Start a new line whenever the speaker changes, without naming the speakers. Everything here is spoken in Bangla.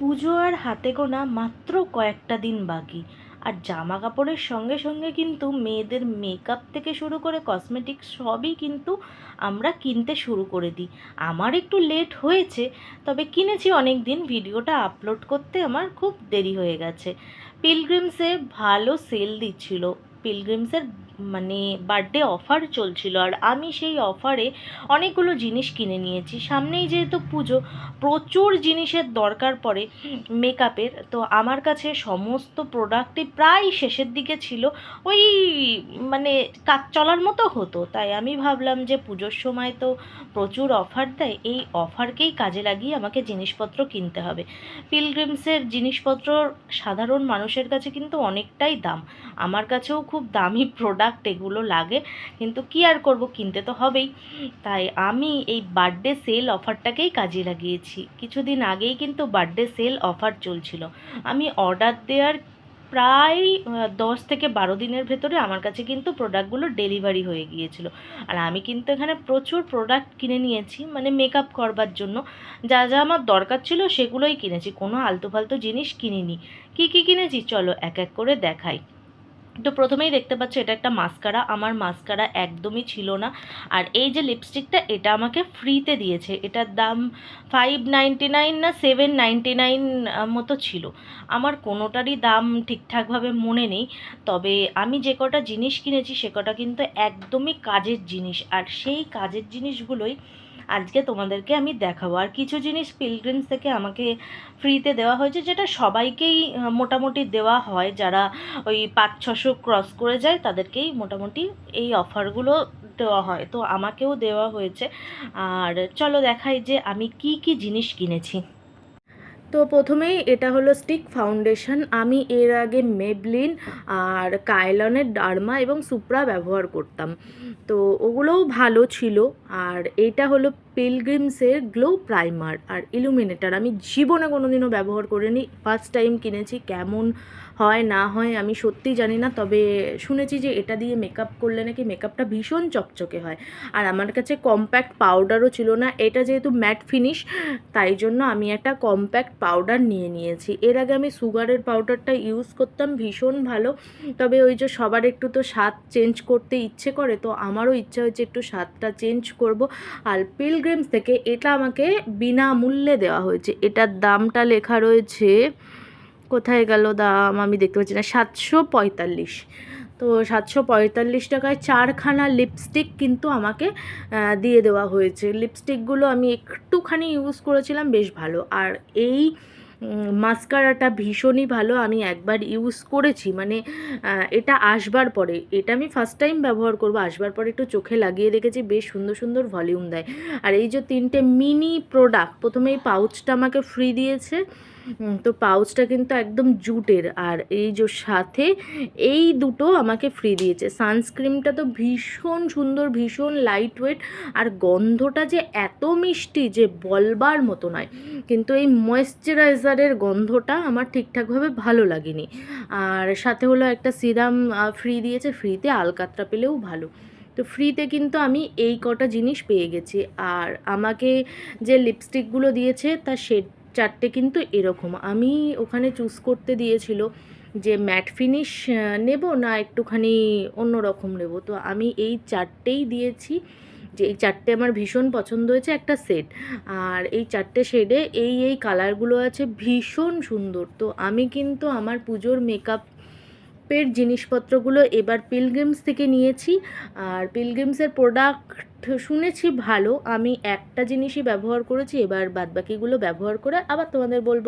পুজো আর হাতে গোনা মাত্র কয়েকটা দিন বাকি। আর জামা কাপড়ের সঙ্গে সঙ্গে কিন্তু মেয়েদের মেকআপ থেকে শুরু করে কসমেটিক্স সবই কিন্তু আমরা কিনতে শুরু করে দিই। আমার একটু লেট হয়েছে, তবে কিনেছি অনেক দিন ভিডিওটা আপলোড করতে আমার খুব দেরি হয়ে গেছে। পিলগ্রিমসে ভালো সেল দিচ্ছিল। পিলগ্রিমসের মানে বার্থডে অফার চলছিল আর আমি সেই অফারে অনেকগুলো জিনিস কিনে নিয়েছি। সামনেই যেহেতু পুজো, প্রচুর জিনিসের দরকার পড়ে মেকআপের তো আমার কাছে সমস্ত প্রোডাক্টই প্রায় শেষের দিকে ছিল। ওই মানে কাজ চলার মতো হতো। তাই আমি ভাবলাম যে পুজোর সময় তো প্রচুর অফার দেয়। এই অফারকেই কাজে লাগিয়ে আমাকে জিনিসপত্র কিনতে হবে। পিলগ্রিমসের জিনিসপত্র সাধারণ মানুষের কাছে কিন্তু অনেকটাই দাম। আমার কাছেও খুব দামি প্রোডাক্ট এগুলো লাগে। কিন্তু কি আর করব? কিনতে তো হবেই। তাই আমি এই বার্থডে সেল অফারটাকেই কাজে লাগিয়েছি। কিছুদিন আগেই কিন্তু বার্থডে সেল অফার চলছিল। আমি অর্ডার দেওয়ার প্রায় দশ থেকে বারো দিনের ভেতরে আমার কাছে কিন্তু প্রোডাক্টগুলো ডেলিভারি হয়ে গিয়েছিল। আর আমি কিন্তু এখানে প্রচুর প্রোডাক্ট কিনে নিয়েছি মানে মেকআপ করবার জন্য। যা যা আমার দরকার ছিল সেগুলোই কিনেছি। কোনো আলতু ফালতু জিনিস কিনিনি। কী কী কিনেছি? চলো এক এক করে দেখাই। তো প্রথমেই দেখতে পাচ্ছ এটা একটা মাস্কারা। আমার মাস্কারা একদমই ছিল না। আর এই যে লিপস্টিকটা, এটা আমাকে ফ্রিতে দিয়েছে। এটার দাম ফাইভ নাইন না সেভেন নাইনটি নাইন মতো ছিল। আমার কোনোটারই দাম ঠিকঠাকভাবে মনে নেই। তবে আমি যে কটা জিনিস কিনেছি, সে কটা কিন্তু একদমই কাজের জিনিস। আর সেই কাজের জিনিসগুলোই আজকে তোমাদেরকে আমি দেখাবো। আর কিছু জিনিস পিলগ্রিমস থেকে আমাকে ফ্রিতে দেওয়া হয়েছে, যেটা সবাইকেই মোটামুটি দেওয়া হয়। যারা ওই পাঁচ, ছশো ক্রস করে যায়, তাদেরকেই মোটামুটি এই অফারগুলো দেওয়া হয়। তো আমাকেও দেওয়া হয়েছে। আর চলো দেখাই যে আমি কি কি জিনিস কিনেছি। তো প্রথমেই এটা হলো স্টিক ফাউন্ডেশন। আমি এর আগে মেবলিন আর কায়লনের ডার্মা এবং সুপ্রা ব্যবহার করতাম। তো ওগুলোও ভালো ছিল। আর এটা হলো পিলগ্রিমসের গ্লো প্রাইমার আর ইলুমিনেটার আমি জীবনে কোনোদিনও ব্যবহার করিনি। ফার্স্ট টাইম কিনেছি, কেমন হয়, না হয় আমি সত্যিই জানি না, তবে শুনেছি যে এটা দিয়ে মেকআপ করলে নাকি মেকআপটা ভীষণ চকচকে হয়। আর আমার কাছে কম্প্যাক্ট পাউডারও ছিল না, এটা যেহেতু ম্যাট ফিনিশ তাই জন্য আমি একটা কম্প্যাক্ট পাউডার নিয়ে নিয়েছি। এর আগে আমি সুগারের পাউডারটা ইউজ করতাম, ভীষণ ভালো, তবে ওই যে সবার একটু তো স্বাদ চেঞ্জ করতে ইচ্ছে করে, তো আমারও ইচ্ছা হয়েছে একটু স্বাদটা চেঞ্জ করব। আর পিলগ্রিমস থেকে এটা আমাকে বিনামূল্যে দেওয়া হয়েছে। এটার দামটা লেখা রয়েছে, কোথায় গেল দাম? আমি দেখতে পাচ্ছি না, সাতশো পঁয়তাল্লিশ। তো সাতশো পঁয়তাল্লিশ টাকায় চারখানা লিপস্টিক কিন্তু আমাকে দিয়ে দেওয়া হয়েছে। লিপস্টিকগুলো আমি একটুখানি ইউজ করেছিলাম, বেশ ভালো। আর এই মাস্কারাটা ভীষণই ভালো, আমি একবার ইউজ করেছি মানে এটা আসবার পরে, এটা আমি ফার্স্ট টাইম ব্যবহার করব, আসবার পরে একটু চোখে লাগিয়ে দেখেছি, বেশ সুন্দর সুন্দর ভলিউম দেয়। আর এই যে তিনটে মিনি প্রোডাক্ট প্রথমে এই পাউচটা আমাকে ফ্রি দিয়েছে তো পাউচটা কিন্তু একদম জুটের। আর এই যে সাথে এই দুটো আমাকে ফ্রি দিয়েছে। সানস্ক্রিনটা তো ভীষণ সুন্দর, ভীষণ লাইট ওয়েট আর গন্ধটা যে এত মিষ্টি যে বলবার মতো নয়। কিন্তু এই ময়েশ্চারাইজারের গন্ধটা আমার ঠিকঠাকভাবে ভালো লাগেনি। আর সাথে হলো একটা সিরাম ফ্রি দিয়েছে। ফ্রিতে আলকাতরা পেলেও ভালো। তো ফ্রিতে কিন্তু আমি এই কটা জিনিস পেয়ে গেছি। আর আমাকে যে লিপস্টিকগুলো দিয়েছে তার শেড চারটে কিন্তু এরকম। আমি ওখানে চুজ করতে দিয়েছিল যে ম্যাট ফিনিশ নেব না একটুখানি অন্য রকম নেব। তো আমি এই চারটেই দিয়েছি যে এই চারটে আমার ভীষণ পছন্দ হয়েছে একটা সেট আর এই চারটে শেডে এই এই কালারগুলো আছে ভীষণ সুন্দর। তো আমি কিন্তু আমার পুজোর মেকআপের জিনিসপত্রগুলো এবার পিলগ্রিমস থেকে নিয়েছি। আর পিলগ্রিমসের প্রোডাক্ট শুনেছি ভালো। আমি একটা জিনিসই ব্যবহার করেছি, এবার বাদবাকিগুলো ব্যবহার করে আবার তোমাদের বলব।